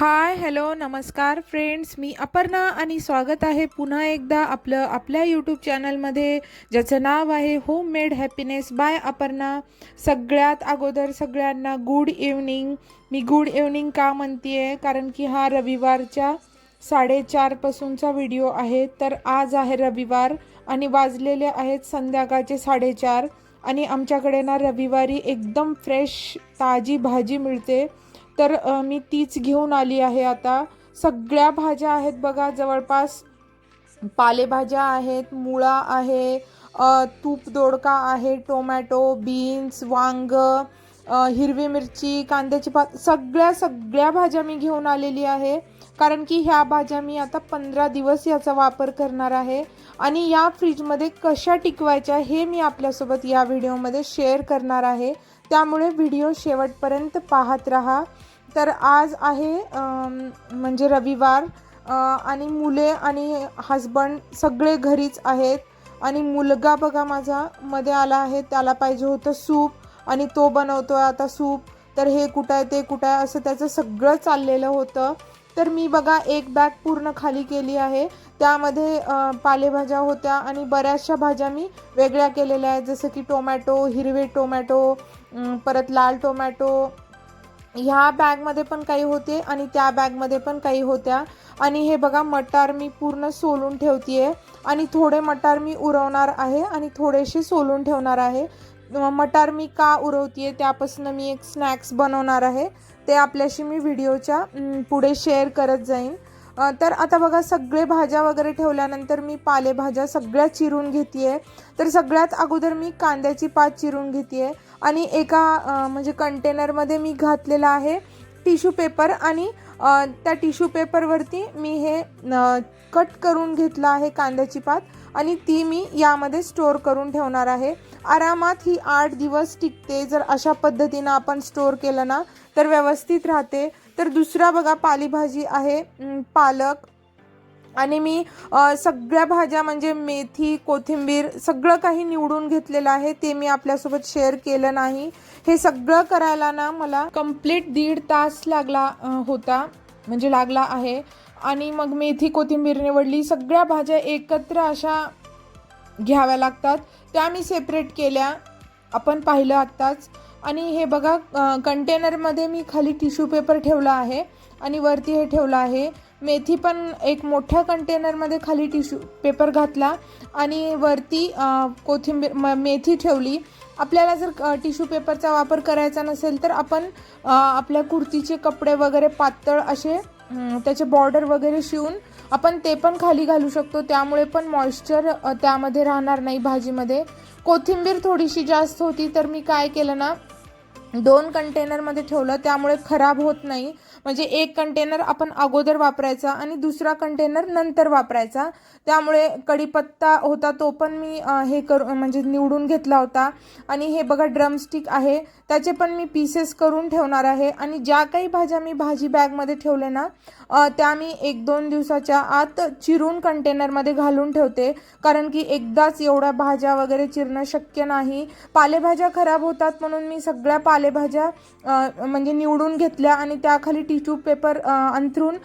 हाय hello नमस्कार friends. मी अपर्णा आणि स्वागत आहे पुन्हा एकदा आपलं आपल्या यूट्यूब चॅनलमध्ये ज्याचं नाव आहे home made happiness by Aparna. सगळ्यात अगोदर सगळ्यांना गुड इव्हनिंग मी गुड इव्हनिंग का म्हणते कारण की हा रविवारच्या साडेचारपासूनचा व्हिडिओ आहे तर आज आहे रविवार आणि वाजलेले आहेत संध्याकाळचे साडेचार आणि आमच्याकडे ना रविवारी एकदम फ्रेश ताजी भाजी मिळते. तर मी तीच घेऊन आली आहे आता. सगळ्या भाज्या आहेत बघा जवळपास पालेभाज्या आहेत मुळा आहे तूप दोडका आहे टोमॅटो बीन्स वांग हिरवी मिरची कांद्याची भात सगळ्या सगळ्या भाज्या मी घेऊन आलेली आहे. कारण की ह्या भाज्या मी आता पंधरा दिवस याचा वापर करणार आहे. आणि या फ्रीजमध्ये कशा टिकवायच्या हे मी आपल्यासोबत या व्हिडिओमध्ये शेअर करणार आहे. त्यामुळे व्हिडिओ शेवटपर्यंत पाहत राहा. तर आज आहे म्हणजे रविवार आणि मुले आणि हजबंड सगळे घरीच आहेत. आणि मुलगा बघा माझा मध्ये आला आहे त्याला पाहिजे होतं सूप आणि तो बनवतो आहे आता सूप. तर हे कुठं आहे ते कुठं आहे असं त्याचं सगळं चाललेलं होतं. तर मी बघा एक बॅग पूर्ण खाली केली आहे. त्यामध्ये पालेभाज्या होत्या आणि बऱ्याचशा भाज्या मी वेगळ्या केलेल्या आहेत. जसं की टोमॅटो हिरवे टोमॅटो परत लाल टोमॅटो ह्या बॅगमध्ये पण काही होते आणि त्या बॅगमध्ये पण काही होत्या. आणि हे बघा मटार मी पूर्ण सोलून ठेवतीये. आणि थोडे मटार मी उरवणार आहे आणि थोडेसे सोलून ठेवणार आहे. मटार मी का उरवतीये त्यापासून मी एक स्नॅक्स बनवणार आहे. ते आपल्याशी मी व्हिडिओच्या पुढे शेअर करत जाईन. तर आता बघा सगळे भाज्या वगैरे ठेवल्यानंतर मी पालेभाज्या सगळ्या चिरून घेते तर सगळ्यात अगोदर मी कांद्याची पात चिरून घेते आणि एका म्हणजे कंटेनरमध्ये मी घातलेला आहे टिश्यू पेपर आणि त्या टिश्यू पेपरवरती मी हे कट करून घेतलं आहे कांद्याची पात आणि ती मी यामध्ये स्टोअर करून ठेवणार आहे. आरामात ही आठ दिवस टिकते. जर अशा पद्धतीनं आपण स्टोअर केलं ना तर व्यवस्थित राहते. तर दुसरा बघा पालेभाजी आहे पालक. आणि मी सगळ्या भाज्या म्हणजे मेथी कोथिंबीर सगळं काही निवडून घेतलेलं आहे. ते मी आपल्यासोबत शेअर केलं नाही. हे सगळं करायला ना मला कंप्लीट दीड तास लागला होता. म्हणजे लागला आहे. आणि मग मेथी कोथिंबीर निवडली. सगळ्या भाज्या एकत्र अशा घ्याव्या लागतात. त्या मी सेपरेट केल्या. आपण पाहिलं आत्ताच. आणि हे बघा कंटेनरमध्ये मी खाली टिश्यू पेपर ठेवला आहे आणि वरती हे ठेवलं आहे. मेथी पण एक मोठ्या कंटेनरमध्ये खाली टिश्यू पेपर घातला आणि वरती कोथिंबीर म मेथी ठेवली. आपल्याला जर टिश्यू पेपरचा वापर करायचा नसेल तर आपण आपल्या कुर्तीचे कपडे वगैरे पातळ असे त्याचे बॉर्डर वगैरे शिवून आपण ते पण खाली घालू शकतो. त्यामुळे पण मॉइश्चर त्यामध्ये राहणार नाही भाजीमध्ये. कोथिंबीर थोडीशी जास्त होती तर मी काय केलं ना दोन कंटेनरमध्ये ठेवलं त्यामुळे खराब होत नाही. म्हणजे एक कंटेनर आपण अगोदर वापरायचा आणि दुसरा कंटेनर नंतर वापरायचा. त्यामुळे कढीपत्ता होता तो पण मी हे करू म्हणजे निवडून घेतला होता. आणि हे बघा ड्रमस्टिक आहे. त्याचे पण मी पीसेस करून ठेवणार आहे. आणि ज्या काही भाज्या मी भाजी बॅगमध्ये ठेवले ना त्या मी एक दोन दिवसाच्या आत चिरून कंटेनरमध्ये घालून ठेवते. कारण की एकदाच एवढ्या भाज्या वगैरे चिरणं शक्य नाही. पालेभाज्या खराब होतात म्हणून मी सगळ्या पालेभाज्या म्हणजे निवडून घेतल्या आणि त्याखाली टिश्यू पेपर अंथरून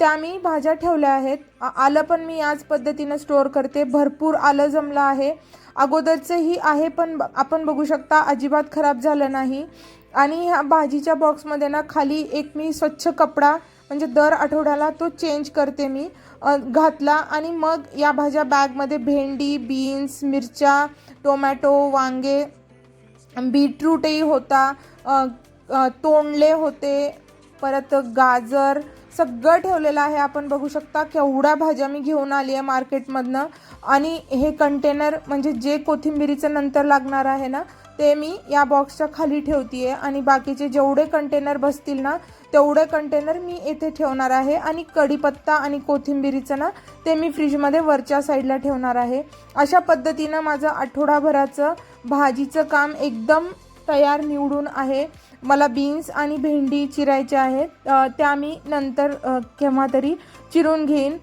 त्या मी भाज्या ठेवल्या आहेत. आलं पण मी याच पद्धतीनं स्टोअर करते. भरपूर आलं जमलं आहे. अगोदरचंही आहे पण ब- आपण बघू शकता अजिबात खराब झालं नाही. आणि ह्या भाजीच्या बॉक्समध्ये ना खाली एक मी स्वच्छ कपडा म्हणजे दर आठवड्याला तो चेंज करते मी घातला. आणि मग या भाज्या बॅगमध्ये भेंडी बीन्स मिरच्या टोमॅटो वांगे बीटरूटही होता तोंडले होते. परत गाजर सगळं ठेवलेलं आहे. आपण बघू शकता केवढ्या भाज्या मी घेऊन आली आहे मार्केटमधनं. आणि हे कंटेनर म्हणजे जे कोथिंबिरीचं नंतर लागणार आहे ना ते मी या बॉक्सच्या खाली ठेवते आणि बाकीचे जेवढे कंटेनर बसतील ना तेवढे कंटेनर मी येथे ठेवणार आहे. आणि कढीपत्ता आणि कोथिंबिरीचं ना ते मी फ्रीजमध्ये वरच्या साईडला ठेवणार आहे. अशा पद्धतीनं माझं आठवडाभराचं भाजीचं काम एकदम तयार निवडून आहे. मला बीन्स आणि भेंडी चिरायच्या आहेत त्या मी नंतर केव्हा तरी चिरून घेईन.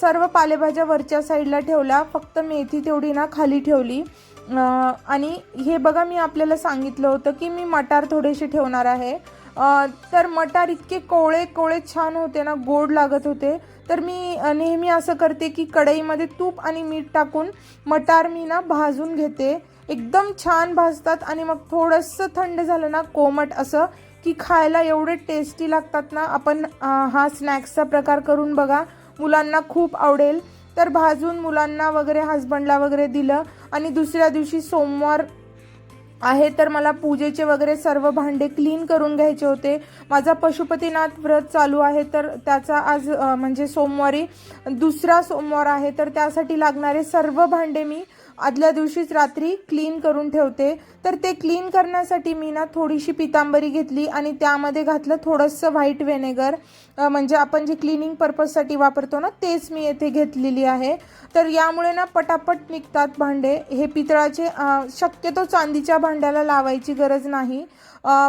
सर्व पालेभाज्या वरच्या साईडला ठेवल्या. फक्त मेथी तेवढी ना खाली ठेवली. आणि हे बघा मी आपल्याला सांगितलं होतं की मी मटार थोडेसे ठेवणार आहे. तर मटार इतके कोवळे कोवळे छान होते ना गोड लागत होते. तर मी नेहमी असं करते की कढईमध्ये तूप आणि मीठ टाकून मटार मी ना भाजून घेते. एकदम छान भाजतात आणि मग थोडंसं थंड झालं ना कोमट असं की खायला एवढे टेस्टी लागतात ना आपण हा स्नॅक्सचा प्रकार करून बघा. मुलांना खूप आवडेल. तर भाजून मुलांना वगैरे हजबंडला वगैरे दिलं. आणि दुसऱ्या दिवशी सोमवार आहे तर मला पूजेचे वगैरे सर्व भांडे क्लीन करून घ्यायचे होते. माझा पशुपतीनाथ व्रत चालू आहे तर त्याचा आज म्हणजे सोमवारी दुसरा सोमवार आहे तर त्यासाठी लागणारे सर्व भांडे मी आदल्या दिवशीच रात्री क्लीन करून ठेवते. तर ते क्लीन करण्यासाठी मी ना थोडीशी पितांबरी घेतली आणि त्यामध्ये घातलं थोडंसं व्हाईट व्हिनेगर म्हणजे आपण जे क्लिनिंग पर्पजसाठी वापरतो ना तेच मी येथे घेतलेली आहे. तर यामुळे ना पटापट निघतात भांडे. हे पितळाचे शक्यतो चांदीच्या भांड्याला लावायची गरज नाही.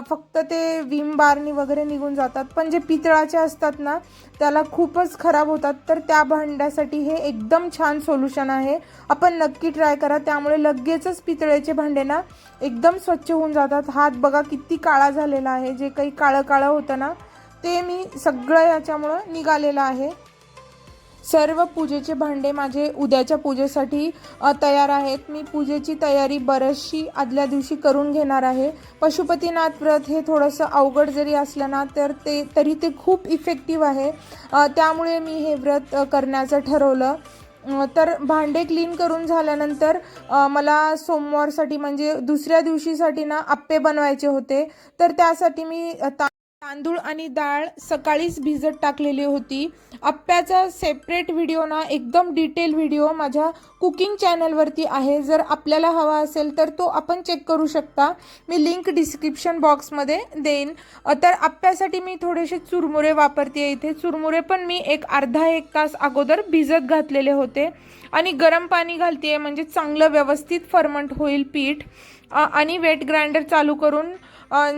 फक्त ते विम बारनी वगैरे निघून जातात. पण जे पितळाचे असतात ना त्याला खूपच खराब होतात. तर त्या भांड्यासाठी हे एकदम छान सोल्युशन आहे. आपण नक्की ट्राय करा. त्यामुळे लगेचच पितळेचे भांडे ना एकदम स्वच्छ होऊन जातात. हात बघा किती काळा झालेला आहे. जे काही काळं काळं होतं ना ते मी सगळं याच्यामुळं निघालेलं आहे. सर्व पूजेचे भांडे माझे उद्याच्या पूजेसाठी तयार आहेत. मी पूजेची तयारी बरीचशी आदल्या दिवशी करून घेणार आहे. पशुपतीनाथ व्रत हे थोडंसं अवघड जरी असलं ना तर ते तरी ते खूप इफेक्टिव्ह आहे. त्यामुळे मी हे व्रत करण्याचं ठरवलं. तर भांडे क्लीन करून झाल्यानंतर मला सोमवारसाठी म्हणजे दुसऱ्या दिवशीसाठी ना आप्पे बनवायचे होते. तर त्यासाठी मी ता तांदूळ आणि डाळ सकाळीच भिजत टाकलेली होती. आप्प्याचा सेपरेट व्हिडिओ ना एकदम डिटेल व्हिडिओ माझ्या कुकिंग चॅनलवरती आहे. जर आपल्याला हवा असेल तर तो आपण चेक करू शकता. मी लिंक डिस्क्रिप्शन बॉक्समध्ये देईन. तर आप्प्यासाठी मी थोडेसे चुरमुरे वापरते इथे. चुरमुरे पण मी एक अर्धा एक तास अगोदर भिजत घातलेले होते. आणि गरम पाणी घालते म्हणजे चांगलं व्यवस्थित फर्मंट होईल पीठ. आणि वेट ग्राइंडर चालू करून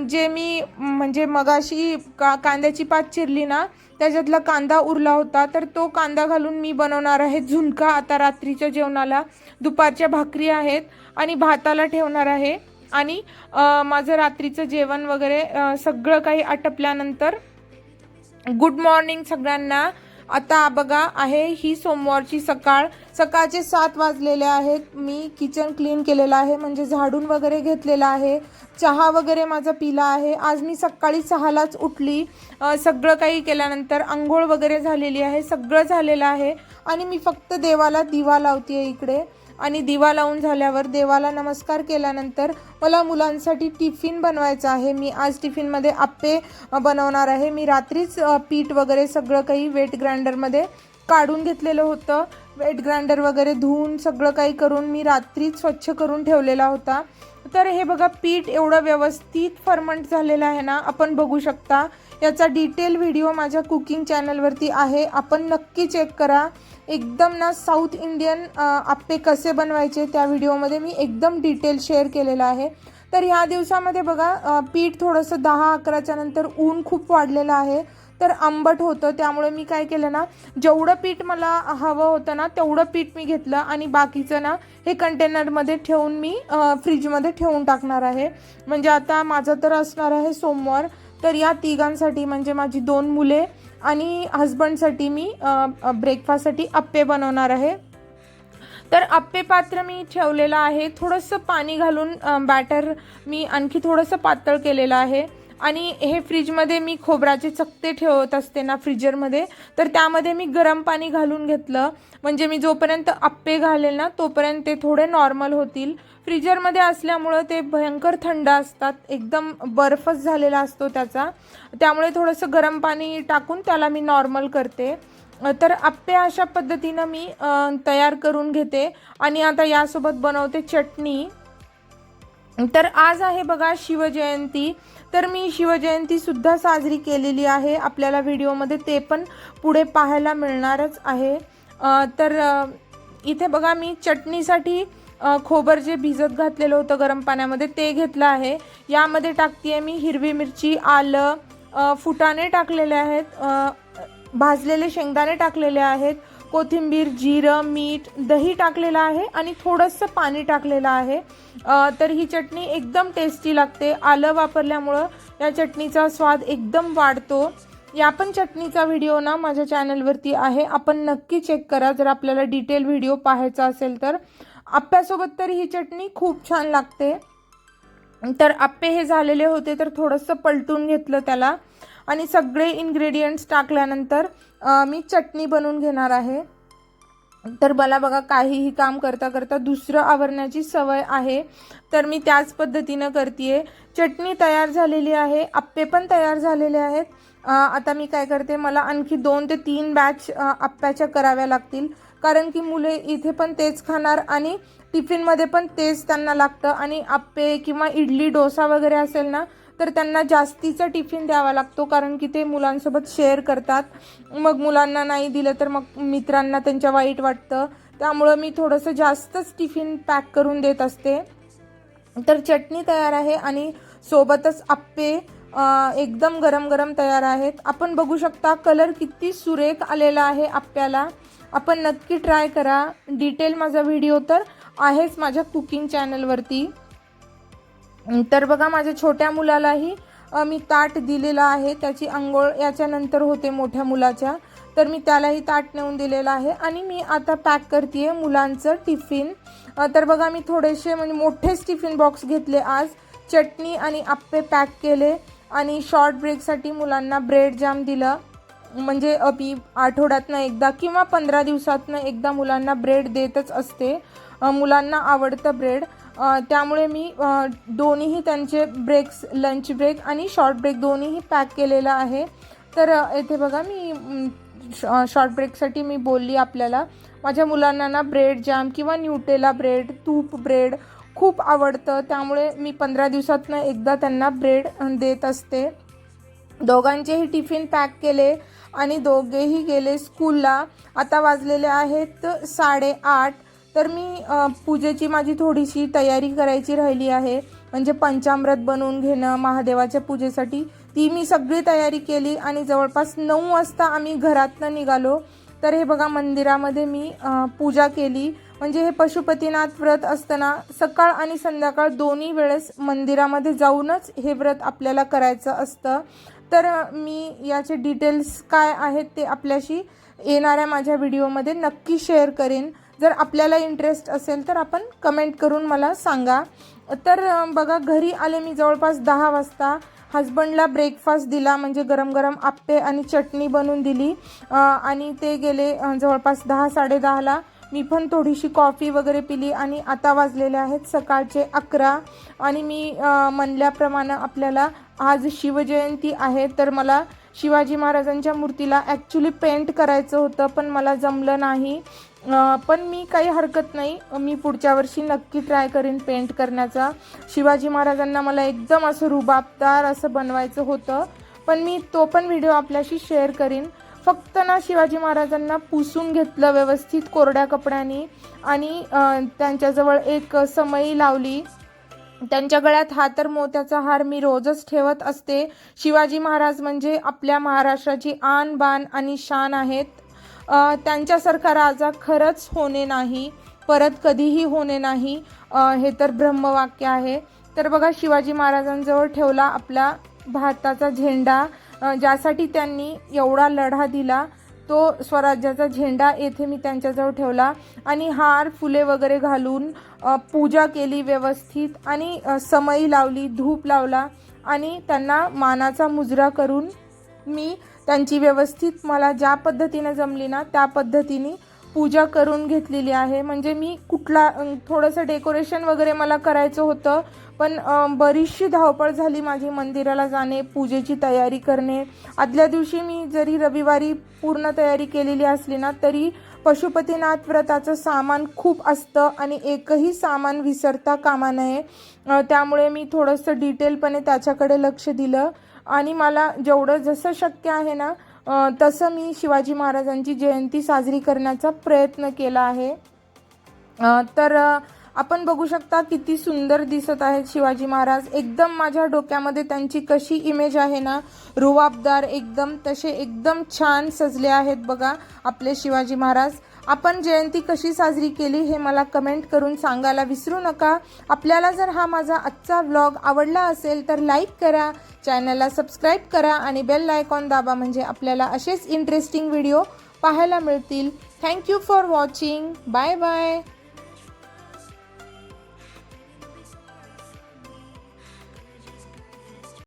जे मी म्हणजे मगाशी का कांद्याची पात चिरली ना त्याच्यातला कांदा उरला होता तर तो कांदा घालून मी बनवणार आहे झुणका आता रात्रीच्या जेवणाला. दुपारच्या भाकरी आहेत आणि भाताला ठेवणार आहे. आणि माझं रात्रीचं जेवण वगैरे सगळं काही आटपल्यानंतर गुड मॉर्निंग सगळ्यांना आता बघा आहे ही सोमवारची सकाळ. सकाळचे सात वाजलेले आहेत. मी किचन क्लीन केलेलं आहे म्हणजे झाडून वगैरे घेतलेलं आहे. चहा वगैरे माझा पिला आहे. आज मी सकाळी सहालाच उठली. सगळं काही केल्यानंतर आंघोळ वगैरे झालेली आहे. सगळं झालेलं आहे. आणि मी फक्त देवाला दिवा लावते इकडे. आणि दिवा लावून झाल्यावर देवाला नमस्कार केल्यानंतर मला मुलांसाठी टिफिन बनवायचं आहे. मी आज टिफिनमध्ये आप्पे बनवणार आहे. मी रात्रीच पीठ वगैरे सगळं काही वेट ग्राइंडरमध्ये काढून घेतलेलं होतं. वेट ग्राइंडर वगैरे धुवून सगळं काही करून मी रात्रीच स्वच्छ करून ठेवलेला होता. तर हे बघा पीठ एवढं व्यवस्थित फर्मंट झालेलं आहे ना आपण बघू शकता. याचा डिटेल व्हिडिओ माझ्या कुकिंग चॅनलवरती आहे. आपण नक्की चेक करा. एकदम ना साऊथ इंडियन आप्पे कसे बनवायचे त्या व्हिडिओमध्ये मी एकदम डिटेल शेअर केलेलं आहे. तर ह्या दिवसामध्ये बघा पीठ थोडंसं दहा अकराच्या नंतर ऊन खूप वाढलेलं आहे. तर आंबट होतं त्यामुळे मी काय केलं ना जेवढं पीठ मला हवं होतं ना तेवढं पीठ मी घेतलं आणि बाकीचं ना हे कंटेनरमध्ये ठेवून मी फ्रीजमध्ये ठेवून टाकणार आहे. म्हणजे आता माझं तर असणार आहे सोमवार. तर या तिघांसाठी म्हणजे माझी दोन मुले आणि हस्बंडसाठी मी ब्रेकफास्टसाठी अप्पे बनवणार आहे. तर अप्पे पात्र मी ठेवलेलं आहे. थोडंसं पाणी घालून बॅटर मी आणखी थोडंसं पातळ केलेलं आहे. आणि हे फ्रीजमध्ये मी खोबराचे चकते ठेवत असते ना फ्रीजरमध्ये तर त्यामध्ये मी गरम पाणी घालून घेतलं. म्हणजे मी जोपर्यंत अप्पे घालेल ना तोपर्यंत ते थोडे नॉर्मल होतील. फ्रीजरमध्ये असल्यामुळं ते भयंकर थंड असतात. एकदम बर्फच झालेला असतो त्याचा. त्यामुळे थोडंसं गरम पाणी टाकून त्याला मी नॉर्मल करते. तर आप्पे अशा पद्धतीनं मी तयार करून घेते. आणि आता यासोबत बनवते चटणी. तर आज आहे बघा शिवजयंती. तर मी शिवजयंतीसुद्धा साजरी केलेली आहे. आपल्याला व्हिडिओमध्ये ते पण पुढे पाहायला मिळणारच आहे. तर इथे बघा मी चटणीसाठी खोबर जे भिजत घातलेलं होतं गरम पाण्यामध्ये ते घेतलं आहे. यामध्ये टाकते मी हिरवी मिरची आलं फुटाने फुटाणे टाकलेले आहेत भाजलेले शेंगदाणे टाकलेले आहेत कोथिंबीर जिरं मीठ दही टाकलेलं आहे आणि थोडंसं पाणी टाकलेलं आहे. तर ही चटणी एकदम टेस्टी लागते. आलं वापरल्यामुळं या चटणीचा स्वाद एकदम वाढतो. या पण चटणीचा व्हिडिओ ना माझ्या चॅनलवरती आहे. आपण नक्की चेक करा. जर आपल्याला डिटेल व्हिडिओ पाहायचा असेल तर. आप्यासोबत तर ही चटणी खूप छान लागते. तर आप्पे हे झालेले होते तर थोडंसं पलटून घेतलं त्याला. आणि सगळे इन्ग्रेडियंट्स टाकल्यानंतर मी चटणी बनवून घेणार आहे. तर मला बघा काहीही काम करता करता दुसरं आवरण्याची सवय आहे. तर मी त्याच पद्धतीनं करते चटणी तयार झालेली आहे आप्पे पण तयार झालेले आहेत. आता मी काय करते मला आणखी दोन ते तीन बॅच आप्प्याच्या कराव्या लागतील. कारण की मुले इथे पण तेच खाणार आणि टिफिनमध्ये पण तेच त्यांना लागतं. आणि आप्पे किंवा इडली डोसा वगैरे असेल ना तर त्यांना जास्तीचा टिफिन द्यावा लागतो. कारण की ते मुलांसोबत शेअर करतात. मग मुलांना नाही दिलं तर मग मित्रांना त्यांच्या वाईट वाटतं. त्यामुळं मी थोडंसं जास्तच टिफिन पॅक करून देत असते. तर चटणी तयार आहे आणि सोबतच आप्पे एकदम गरम गरम तयार आहेत. आपण बघू शकता कलर किती सुरेख आलेला आहे आप्याला आपण नक्की ट्राय करा. डिटेल माझा व्हिडिओ तर आहेच माझ्या कुकिंग चॅनलवरती तर बघा माझ्या छोट्या मुलालाही मी ताट दिलेलं आहे. त्याची आंघोळ याच्यानंतर होते मोठ्या मुलाच्या. तर मी त्यालाही ताट नेऊन दिलेलं आहे. आणि मी आता पॅक करते मुलांचं टिफिन तर बघा मी थोडेसे म्हणजे मोठेच टिफिन बॉक्स घेतले आज. चटणी आणि आप्पे पॅक केले. आणि शॉर्ट ब्रेकसाठी मुलांना ब्रेड जाम दिलं. म्हणजे अभी आठवड्यातनं एकदा किंवा पंधरा दिवसातनं एकदा मुलांना ब्रेड देतच असते. मुलांना आवडतं ब्रेड त्यामुळे मी दोन्हीही त्यांचे ब्रेक्स लंच ब्रेक आणि शॉर्ट ब्रेक दोन्हीही पॅक केलेलं आहे. तर येथे बघा मी शॉ शॉर्ट ब्रेकसाठी मी बोलली आपल्याला. माझ्या मुलांना ना ब्रेड जॅम किंवा न्यूटेला ब्रेड तूप ब्रेड खूप आवडतं. त्यामुळे मी पंधरा दिवसातनं एकदा त्यांना ब्रेड देत असते. दोघांचेही टिफिन पॅक केले. आणि दोघेही गेले स्कूलला. आता वाजलेले आहेत साडेआठ. तर मी पूजेची माझी थोडीशी तयारी करायची राहिली आहे. म्हणजे पंचामृत बनवून घेणं महादेवाच्या पूजेसाठी ती मी सगळी तयारी केली आणि जवळपास नऊ वाजता आम्ही घरातनं निघालो. तर हे बघा मंदिरामध्ये मी पूजा केली. म्हणजे हे पशुपतीनाथ व्रत असताना सकाळ आणि संध्याकाळ दोन्ही वेळेस मंदिरामध्ये जाऊनच हे व्रत आपल्याला करायचं असतं. तर मी याचे डिटेल्स काय आहेत ते आपल्याशी येणाऱ्या माझ्या व्हिडिओमध्ये नक्की शेअर करेन. जर आपल्याला इंटरेस्ट असेल तर आपण कमेंट करून मला सांगा. तर बघा घरी आले मी जवळपास दहा वाजता. हजबंडला ब्रेकफास्ट दिला म्हणजे गरम गरम आप्पे आणि चटणी बनवून दिली. आणि ते गेले जवळपास दहा साडेदहाला मी पण थोडीशी कॉफी वगैरे पिली आणि आता वाजलेले आहेत सकाळचे अकरा. आणि मी म्हणल्याप्रमाणे आपल्याला आज शिवजयंती आहे तर मला शिवाजी महाराजांच्या मूर्तीला ॲक्च्युली पेंट करायचं होतं पण मला जमलं नाही. पण मी काही हरकत नाही. मी पुढच्या वर्षी नक्की ट्राय करेन पेंट करण्याचा. शिवाजी महाराजांना मला एकदम असं रुबाबदार असं बनवायचं होतं. पण मी तो पण व्हिडिओ आपल्याशी शेअर करीन. फक्त ना शिवाजी महाराजांना पुसून घेतलं व्यवस्थित कोरड्या कपड्याने आणि त्यांच्याजवळ एक समई लावली. त्यांच्या गळ्यात हा तर मोत्याचा हार मी रोजच ठेवत असते. शिवाजी महाराज म्हणजे आपल्या महाराष्ट्राची आन बान आणि शान आहेत. त्यांच्यासारखा राजा खरंच होणे नाही परत कधीही होणे नाही. हे तर ब्रह्मवाक्य आहे. तर बघा शिवाजी महाराजांजवळ ठेवला आपला भारताचा झेंडा. ज्यासाठी त्यांनी एवढा लढा दिला तो स्वराज्याचा झेंडा येथे मी त्यांच्याजवळ ठेवला आणि हार फुले वगैरे घालून पूजा केली व्यवस्थित आणि समई लावली धूप लावला आणि त्यांना मानाचा मुजरा करून मी त्यांची व्यवस्थित मला ज्या पद्धतीने जमली ना त्या पद्धतीने पूजा करून घेतलेली आहे. म्हणजे मी कुठला थोडंसं डेकोरेशन वगैरे मला करायचं होतं पण बरीचशी धावपळ झाली माझी मंदिराला जाणे पूजेची तयारी करणे. आदल्या दिवशी मी जरी रविवारी पूर्ण तयारी केलेली असली ना तरी पशुपतीनाथ व्रताचं सामान खूप असतं आणि एकही सामान विसरता कामा नये. त्यामुळे मी थोडंसं डिटेलपणे त्याच्याकडे लक्ष दिलं. आणि मला जेवढं जसं शक्य आहे ना तसं मी शिवाजी महाराजांची जयंती साजरी करण्याचा प्रयत्न केला आहे. तर आपण बघू शकता किती सुंदर दिसत आहेत शिवाजी महाराज. एकदम माझ्या डोक्यामध्ये त्यांची कशी इमेज आहे ना रुवाबदार एकदम तसे एकदम छान सजले आहेत बघा आपले शिवाजी महाराज. आपण जयंती कशी साजरी केली हे मला कमेंट करून सांगायला विसरू नका. आपल्याला जर हा माझा आजचा व्लॉग आवडला असेल तर लाईक करा चॅनलला सबस्क्राईब करा आणि बेल आयकॉन दाबा म्हणजे आपल्याला असेच इंटरेस्टिंग व्हिडिओ पाहायला मिळतील. Thank you for watching bye bye